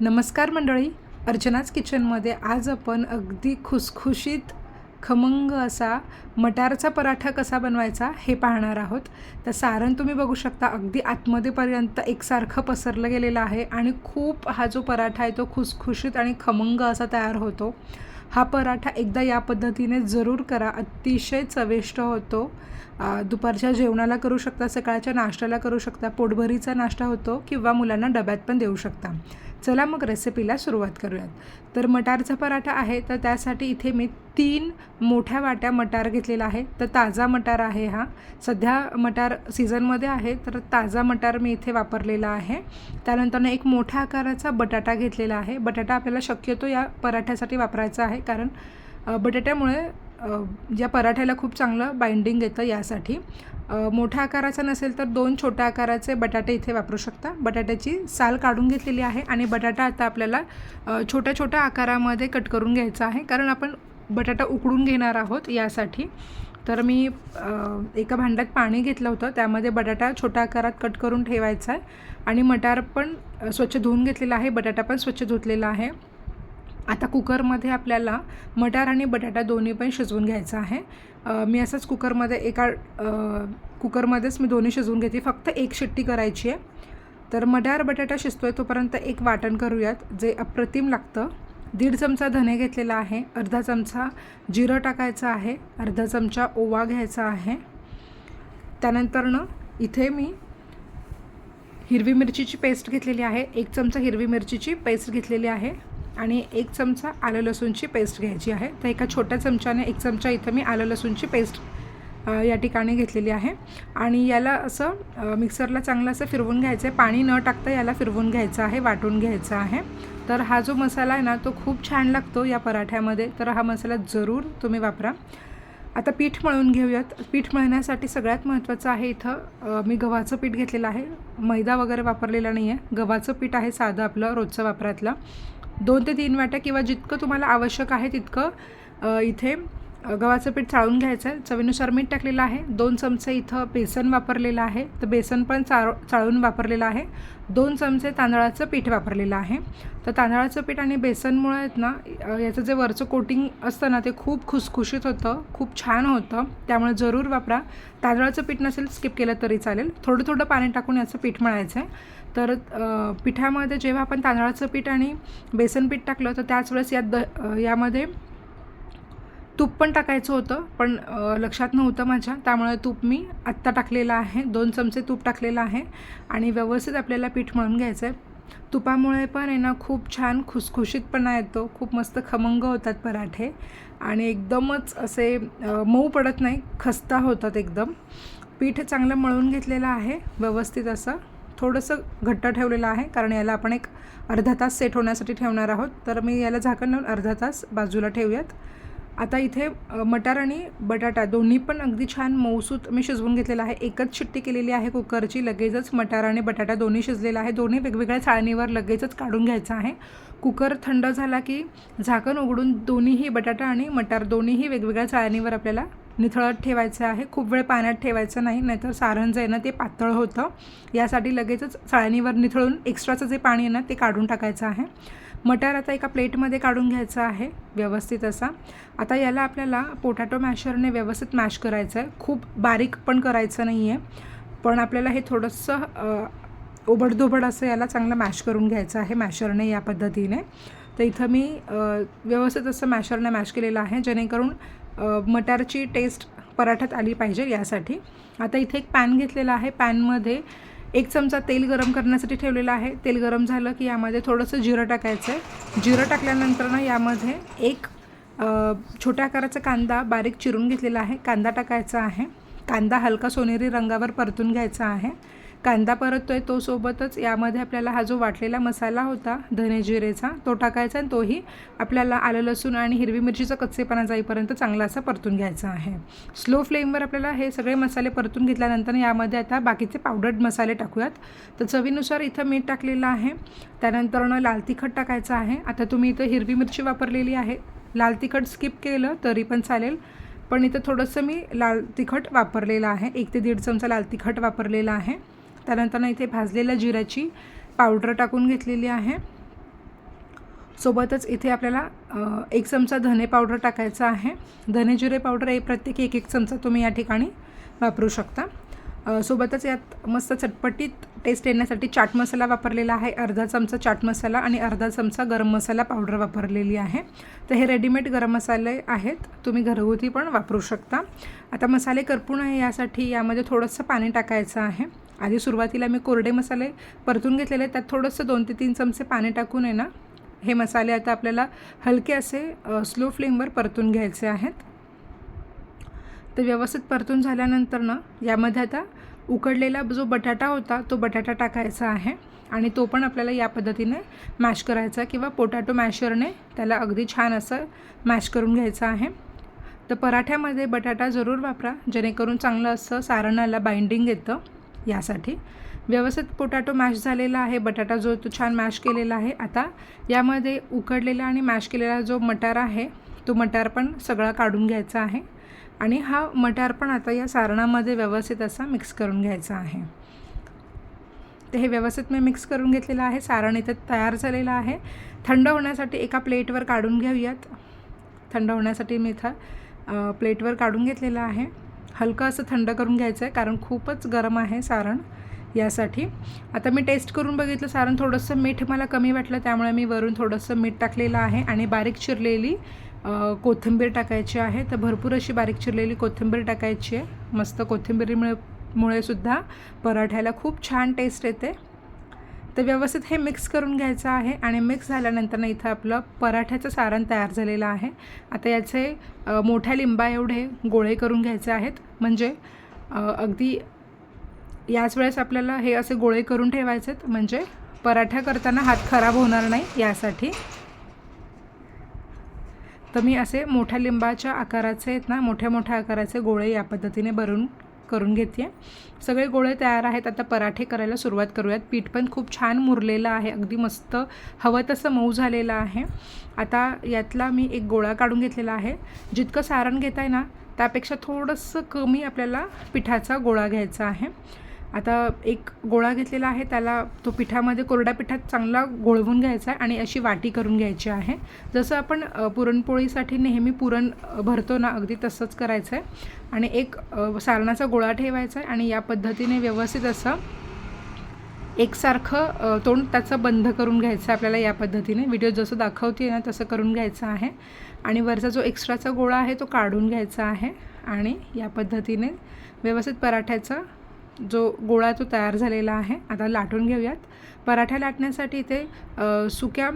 नमस्कार मंडळी. अर्चनाच किचनमध्ये आज आपण अगदी खुसखुशीत खमंग असा मटारचा पराठा कसा बनवायचा हे पाहणार आहोत. तर सारण तुम्ही बघू शकता अगदी आतमध्येपर्यंत एकसारखं पसरलं गेलेलं आहे आणि खूप हा जो पराठा आहे तो खुसखुशीत आणि खमंग असा तयार होतो. हा पराठा एकदा या पद्धतीने जरूर करा. अतिशय चविष्ट होतो. दुपारच्या जेवणाला करू शकता सकाळच्या नाश्त्याला करू शकता पोटभरीचा नाश्ता होतो किंवा मुलांना डब्यात पण देऊ शकता. चला मग रेसिपीला सुरुवात करूयात. तर मटारचा पराठा आहे तर त्यासाठी इथे मी तीन मोठ्या वाट्या मटार घेतलेला आहे. तर ताजा मटार आहे हा. सध्या मटार सीझनमध्ये आहे तर ताजा मटार मी इथे वापरलेला आहे. त्यानंतर एक मोठ्या आकाराचा बटाटा घेतलेला आहे. बटाटा आपल्याला शक्यतो या पराठ्यासाठी वापरायचा आहे कारण बटाट्यामुळे ज्या या पराठ्याला खूप चांगलं बाइंडिंग येतं यासाठी मोठ्या आकाराचा नसेल तर दोन छोट्या आकाराचे बटाटे इथे वापरू शकता. बटाट्याची साल काढून घेतलेली आहे आणि बटाटा आता आपल्याला छोट्या छोट्या आकारामध्ये कट करून घ्यायचा आहे. कारण आपण बटाटा उकडून घेणार आहोत यासाठी. तर मी एका भांड्यात पाणी घेतलं होतं. त्यामध्ये बटाटा छोट्या आकारात कट करून ठेवायचा आहे. आणि मटार पण स्वच्छ धुवून घेतलेला आहे. बटाटा पण स्वच्छ धुतलेला आहे. आता कुकरमध्ये आपल्याला मटार आणि बटाटा दोन्ही पण शिजवून घ्यायचं आहे. मी असंच कुकरमध्ये एका कुकरमध्येच मी दोन्ही शिजवून घेते. फक्त एक शिट्टी करायची आहे. तर मटार बटाटा शिजतोय तोपर्यंत एक वाटण करूयात जे अप्रतिम लागतं. दीड चमचा धने घेतलेला आहे. अर्धा चमचा जिरं टाकायचं आहे. अर्धा चमचा ओवा घ्यायचा आहे. त्यानंतरनं इथे मी हिरवी मिरचीची पेस्ट घेतलेली आहे. एक चमचा हिरवी मिरचीची पेस्ट घेतलेली आहे. आणि एक चमचा आलं लसूणची पेस्ट घ्यायची आहे. तर एका छोट्या चमच्याने एक चमचा इथं मी आलं लसूणची पेस्ट या ठिकाणी घेतलेली आहे. आणि याला असं मिक्सरला चांगलं असं फिरवून घ्यायचं आहे. पाणी न टाकता याला फिरवून घ्यायचं आहे वाटून घ्यायचा आहे. तर हा जो मसाला आहे ना तो खूप छान लागतो या पराठ्यामध्ये. तर हा मसाला जरूर तुम्ही वापरा. आता पीठ मळून घेऊयात. पीठ मळण्यासाठी सगळ्यात महत्त्वाचं आहे इथं मी गव्हाचं पीठ घेतलेलं आहे. मैदा वगैरे वापरलेला नाही आहे गव्हाचं पीठ आहे साधं आपलं रोजचं वापरातलं. दोन ते तीन वाट्या किंवा जितकं तुम्हाला आवश्यक आहे तितकं इथे गव्हाचं पीठ चाळून घ्यायचं आहे चवीनुसार मीठ टाकलेलं आहे. दोन चमचे इथं बेसन वापरलेलं आहे. तर बेसन पण चाळ चाळून वापरलेलं आहे. दोन चमचे तांदळाचं पीठ वापरलेलं आहे. तर तांदळाचं पीठ आणि बेसनमुळे आहेत ना याचं जे वरचं कोटिंग असतं ना ते खूप खुसखुशीत होतं. खूप छान होतं. त्यामुळे जरूर वापरा. तांदळाचं पीठ नसेल स्किप केलं तरी चालेल. थोडं थोडं पाणी टाकून याचं पीठ मळायचं आहे तर पिठामध्ये जेव्हा आपण तांदळाचं पीठ आणि बेसन पीठ टाकलं तर त्याच वेळेस यात द यामध्ये तूप पण टाकायचं होतं पण लक्षात नव्हतं माझ्या. त्यामुळे तूप मी आत्ता टाकलेलं आहे. दोन चमचे तूप टाकलेलं आहे आणि व्यवस्थित आपल्याला पीठ मळून घ्यायचं आहे तुपामुळे पण आहे ना खूप छान खुसखुशीतपणा येतो. खूप मस्त खमंग होतात पराठे आणि एकदमच असे मऊ पडत नाही खस्ता होतात एकदम. पीठ चांगलं मळून घेतलेलं आहे व्यवस्थित असं. थोडंसं घट्ट ठेवलेलं आहे कारण याला आपण एक अर्धा तास सेट होण्यासाठी ठेवणार आहोत. तर मी याला झाकण लावून अर्धा तास बाजूला ठेवूयात. आता इथे मटार आणि बटाटा दोन्ही पण अगदी छान मऊसूत मी शिजवून घेतलेला आहे. एकच शिट्टी केलेली आहे कुकरची लगेचच मटार आणि बटाटा दोन्ही शिजलेला आहे. दोन्ही वेगवेगळ्या चाळणीवर लगेचच काढून घ्यायचं आहे. कुकर थंड झाला की झाकण उघडून दोन्हीही बटाटा आणि मटार दोन्हीही वेगवेगळ्या चाळणीवर आपल्याला निथळत ठेवायचं आहे. खूप वेळ पाण्यात ठेवायचं नाही नाहीतर सारण जे आहे ना ते पातळ होतं. यासाठी लगेचच चाळणीवर निथळून एक्स्ट्राचं जे पाणी आहे ना ते काढून टाकायचं आहे. मटार आता एका प्लेटमध्ये काढून घ्यायचं आहे व्यवस्थित असा. आता याला आपल्याला पोटॅटो मॅशरने व्यवस्थित मॅश करायचं आहे खूप बारीक पण करायचं नाही आहे पण आपल्याला हे थोडंसं ओबडधोबड असं याला चांगलं मॅश करून घ्यायचं आहे मॅशरने या पद्धतीने. तर इथं मी व्यवस्थित असं मॅशरने मॅश केलेलं आहे जेणेकरून मटारची टेस्ट पराठ्यात आली पाहिजे यासाठी. आता इथे एक पॅन घेतलेला आहे. पॅनमध्ये एक चमचा तेल गरम करण्यासाठी ठेवलेलं आहे. तेल गरम झालं की यामध्ये थोडंसं जिरं टाकायचं आहे. जिरं टाकल्यानंतर ना यामध्ये एक छोट्या आकाराचा कांदा बारीक चिरून घेतलेला आहे. कांदा टाकायचा आहे. कांदा हलका सोनेरी रंगावर परतून घ्यायचा आहे. कांदा परततोय तो सोबतच यामध्ये आपल्याला हा जो वाटलेला मसाला होता धने जिरेचा तो टाकायचा आणि तोही आपल्याला आलं लसूण आणि हिरवी मिरचीचा कच्चेपणा जाईपर्यंत चांगला असा परतून घ्यायचा आहे. स्लो फ्लेमवर आपल्याला हे सगळे मसाले परतून घेतल्यानंतर यामध्ये आता बाकीचे पावडर्ड मसाले टाकूयात. तर चवीनुसार इथं मीठ टाकलेलं आहे. त्यानंतर लाल तिखट टाकायचं आहे. आता तुम्ही इथं हिरवी मिरची वापरलेली आहे. लाल तिखट स्किप केलं तरी पण चालेल. पण इथं थोडंसं मी लाल तिखट वापरलेलं आहे. एक ते दीड चमचा लाल तिखट वापरलेलं आहे. त्यानंतर इथे भाजलेल्या जिऱ्याची पावडर टाकून घेतलेली आहे. सोबतच इथे आपल्याला एक चमचा धने पावडर टाकायचा आहे. धने जिरे पावडर हे प्रत्येकी एक एक चमचा तुम्ही या ठिकाणी वापरू शकता. सोबतच यात मस्त चटपटीत टेस्ट येण्यासाठी चाट मसाला वापरलेला आहे. अर्धा चमचा चाट मसाला आणि अर्धा चमचा गरम मसाला पावडर वापरलेली आहे. तर हे रेडीमेड गरम मसाले आहेत. तुम्ही घरगुती पण वापरू शकता. आता मसाले करपू नये यासाठी यामध्ये थोडंसं पाणी टाकायचं आहे. आधी सुरुवातीला मी कोरडे मसाले परतून घेतलेले त्यात थोडंसं दोन ते तीन चमचे पाणी टाकून आहे ना हे मसाले आता आपल्याला हलके असे स्लो फ्लेमवर परतून घ्यायचे आहेत. तर व्यवस्थित परतून झाल्यानंतर ना यामध्ये आता उकडलेला जो बटाटा होता तो बटाटा टाकायचा आहे आणि तो पण आपल्याला या पद्धतीने मॅश करायचा किंवा पोटॅटो मॅशरने त्याला अगदी छान असं मॅश करून घ्यायचं आहे. तर पराठ्यामध्ये बटाटा जरूर वापरा जेणेकरून चांगलं असं सारणाला बाइंडिंग येतं. यासाठी. व्यवस्थित पोटॅटो मॅश झालेला आहे बटाटा जो तो छान मॅश केलेला आहे. आता यामध्ये उकडलेला आणि मॅश केलेला जो मटार आहे तो मटार पण सगळा काढून घ्यायचा आहे. आणि हा मटार पण आता या सारणामध्ये व्यवस्थित असा मिक्स करून घ्यायचा आहे. ते हे व्यवस्थित मी मिक्स करून घेतलेलं आहे. सारण इथे तयार झालेलं आहे. थंड होण्यासाठी एका प्लेटवर काढून घेऊयात. थंड होण्यासाठी मी इथं प्लेटवर काढून घेतलेलं आहे. हलकं असं थंड करून घ्यायचं आहे कारण खूपच गरम आहे सारण यासाठी. आता मी टेस्ट करून बघितलं सारण थोडंसं मीठ मला कमी वाटलं त्यामुळे मी वरून थोडंसं मीठ टाकलेलं आहे आणि बारीक चिरलेली कोथिंबीर टाकायची आहे. तर भरपूर अशी बारीक चिरलेली कोथिंबीर टाकायची आहे. मस्त कोथिंबीरीमुळे मुळे सुद्धा पराठ्याला खूप छान टेस्ट येते. तर व्यवस्थित हे मिक्स करून घ्यायचं आहे आणि मिक्स झाल्यानंतर ना इथं आपलं पराठ्याचं सारण तयार झालेलं आहे. आता याचे मोठ्या लिंबा एवढे गोळे करून घ्यायचे आहेत. म्हणजे अगदी याच वेळेस आपल्याला हे असे गोळे करून ठेवायचे आहेत. म्हणजे पराठा करताना हात खराब होणार नाही यासाठी. तर मी असे मोठ्या लिंबाच्या आकाराचे आहेत ना मोठ्या मोठ्या आकाराचे गोळे या पद्धतीने भरून करून घेते. सगळे गोळे तयार आहेत. आता पराठे करायला सुरुवात करूयात. पीठ पण खूप छान मुरलेलं आहे. अगदी मस्त हवं तसं मऊ झालेलं आहे. आता यातला मी एक गोळा काढून घेतलेला आहे. जितकं सारण घेत आहे ना त्यापेक्षा थोडंसं कमी आपल्याला पिठाचा गोळा घ्यायचा आहे. आता एक गोळा घेतलेला आहे त्याला तो पिठामध्ये कोरड्या पिठात चांगला गोळवून घ्यायचा आहे आणि अशी वाटी करून घ्यायची आहे. जसं आपण पुरणपोळीसाठी नेहमी पुरण भरतो ना अगदी तसंच करायचं आहे. आणि एक सारणाचा गोळा ठेवायचा आहे आणि या पद्धतीने व्यवस्थित असं एकसारखं तोंड त्याचं बंद करून घ्यायचं आहे आपल्याला या पद्धतीने. व्हिडिओ जसं दाखवते ना तसं करून घ्यायचं आहे. आणि वरचा जो एक्स्ट्राचा गोळा आहे तो काढून घ्यायचा आहे. आणि या पद्धतीने व्यवस्थित पराठ्याचा जो गोळा तो तयार झालेला आहे आता लाटून घेऊयात. पराठा लाटण्यासाठी इथे सुक्या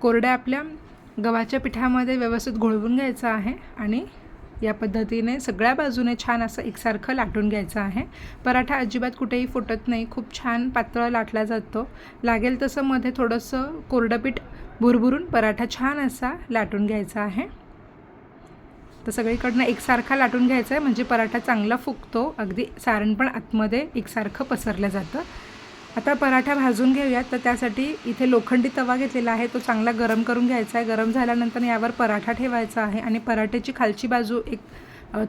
कोरड्या आपल्या गव्हाच्या पिठामध्ये व्यवस्थित घोळवून घ्यायचं आहे आणि या पद्धतीने सगळ्या बाजूने छान असं एकसारखं लाटून घ्यायचं आहे. पराठा अजिबात कुठेही फुटत नाही खूप छान पातळ लाटला जातो. लागेल तसं मध्ये थोडंसं कोरडं पीठ भुरभुरून पराठा छान असा लाटून घ्यायचा आहे. तर सगळीकडनं एकसारखा लाटून घ्यायचा आहे म्हणजे पराठा चांगला फुगतो. अगदी सारण पण आतमध्ये एकसारखं पसरलं जातं. आता पराठा भाजून घेऊयात. तर त्यासाठी इथे लोखंडी तवा घेतलेला आहे तो चांगला गरम करून घ्यायचा आहे. गरम झाल्यानंतर यावर पराठा ठेवायचा आहे आणि पराठ्याची खालची बाजू एक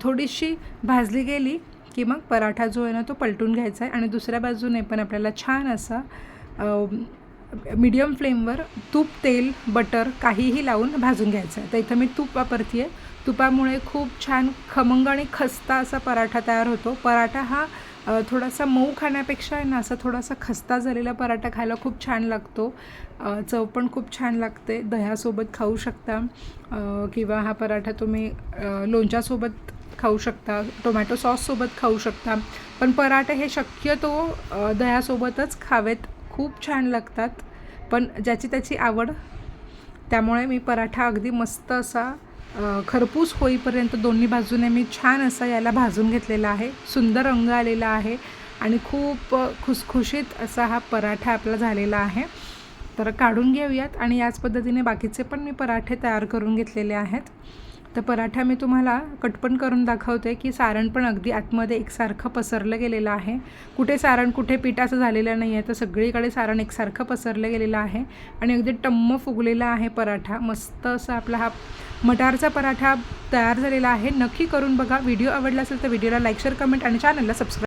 थोडीशी भाजली गेली की मग पराठा जो आहे ना तो पलटून घ्यायचा आहे. आणि दुसऱ्या बाजूने पण आपल्याला छान असा मीडियम फ्लेमवर तूप तेल बटर काहीही लावून भाजून घ्यायचं आहे. तर इथं मी तूप वापरते आहे तुपामुळे खूप छान खमंग आणि खस्ता असा पराठा तयार होतो. पराठा हा थोडासा मऊ खाण्यापेक्षा आहे ना असा थोडासा खस्ता झालेला पराठा खायला खूप छान लागतो. चव पण खूप छान लागते. दह्यासोबत खाऊ शकता. किंवा हा पराठा तुम्ही लोणच्यासोबत खाऊ शकता टोमॅटो सॉससोबत खाऊ शकता. पण पराठे हे शक्यतो दह्यासोबतच खावेत. खूप छान लागतात. पण ज्याची त्याची आवड त्यामुळे मी पराठा अगदी मस्त असा खरपूस होईपर्यंत दोन्ही बाजूने मी छान असा याला भाजून घेतलेला आहे. सुंदर रंग आलेला आहे आणि खूप खुसखुशीत असा हा पराठा आपला झालेला आहे. तर काढून घेऊयात आणि याच पद्धतीने बाकीचे पण मी पराठे तयार करून घेतलेले आहेत. तर पराठा मी तुम्हाला कटपण करून दाखवते की सारण पण अगदी आतमध्ये एकसारखं पसरलं गेलेलं आहे. कुठे सारण कुठे पीठ असं झालेलं नाही आहे तर सगळीकडे सारण एकसारखं पसरलं गेलेलं आहे आणि अगदी टम्म फुगलेला आहे पराठा. मस्त असा आपला हा मटारचा पराठा तयार झालेला आहे. नक्की करून बघा. व्हिडिओ आवडला असेल तर व्हिडिओला लाईक शेअर कमेंट आणि चॅनलला सबस्क्राईब